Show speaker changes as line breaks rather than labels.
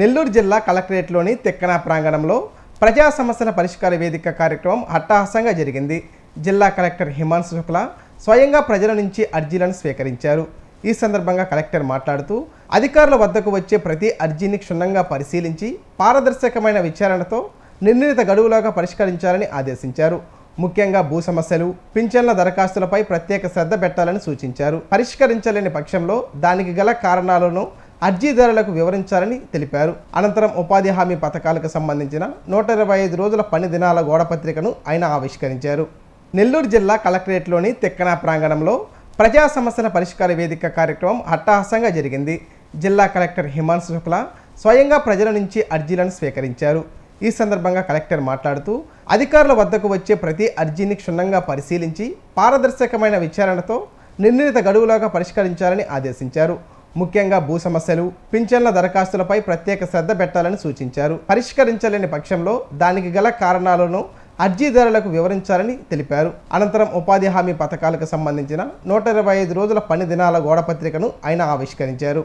నెల్లూరు జిల్లా కలెక్టరేట్లోని తెక్కన ప్రాంగణంలో ప్రజా సమస్యల పరిష్కార వేదిక కార్యక్రమం అట్టహాసంగా జరిగింది. జిల్లా కలెక్టర్ హిమాంశు శుక్లా స్వయంగా ప్రజల నుంచి అర్జీలను స్వీకరించారు. ఈ సందర్భంగా కలెక్టర్ మాట్లాడుతూ అధికారుల వద్దకు వచ్చే ప్రతి అర్జీని క్షుణ్ణంగా పరిశీలించి పారదర్శకమైన విచారణతో నిర్ణీత గడువులాగా పరిష్కరించాలని ఆదేశించారు. ముఖ్యంగా భూ సమస్యలు పింఛన్ల దరఖాస్తులపై ప్రత్యేక శ్రద్ధ పెట్టాలని సూచించారు. పరిష్కరించలేని పక్షంలో దానికి గల కారణాలను అర్జీదారులకు వివరించాలని తెలిపారు. అనంతరం ఉపాధి హామీ పథకాలకు సంబంధించిన నూట ఇరవై ఐదు రోజుల పని దినాల గోడపత్రికను ఆయన ఆవిష్కరించారు. నెల్లూరు జిల్లా కలెక్టరేట్లోని తెక్కన ప్రాంగణంలో ప్రజా సమస్యల పరిష్కార వేదిక కార్యక్రమం అట్టహాసంగా జరిగింది. జిల్లా కలెక్టర్ హిమాంశు శుక్లా స్వయంగా ప్రజల నుంచి అర్జీలను స్వీకరించారు. ఈ సందర్భంగా కలెక్టర్ మాట్లాడుతూ అధికారుల వద్దకు వచ్చే ప్రతి అర్జీని క్షుణ్ణంగా పరిశీలించి పారదర్శకమైన విచారణతో నిర్ణీత గడువులాగా పరిష్కరించాలని ఆదేశించారు. ముఖ్యంగా భూ సమస్యలు పింఛన్ల దరఖాస్తులపై ప్రత్యేక శ్రద్ధ పెట్టాలని సూచించారు. పరిష్కరించలేని పక్షంలో దానికి గల కారణాలను అర్జీదారులకు వివరించాలని తెలిపారు. అనంతరం ఉపాధి హామీ పథకాలకు సంబంధించిన నూట ఇరవై ఐదు రోజుల పని దినాల గోడపత్రికను ఆయన ఆవిష్కరించారు.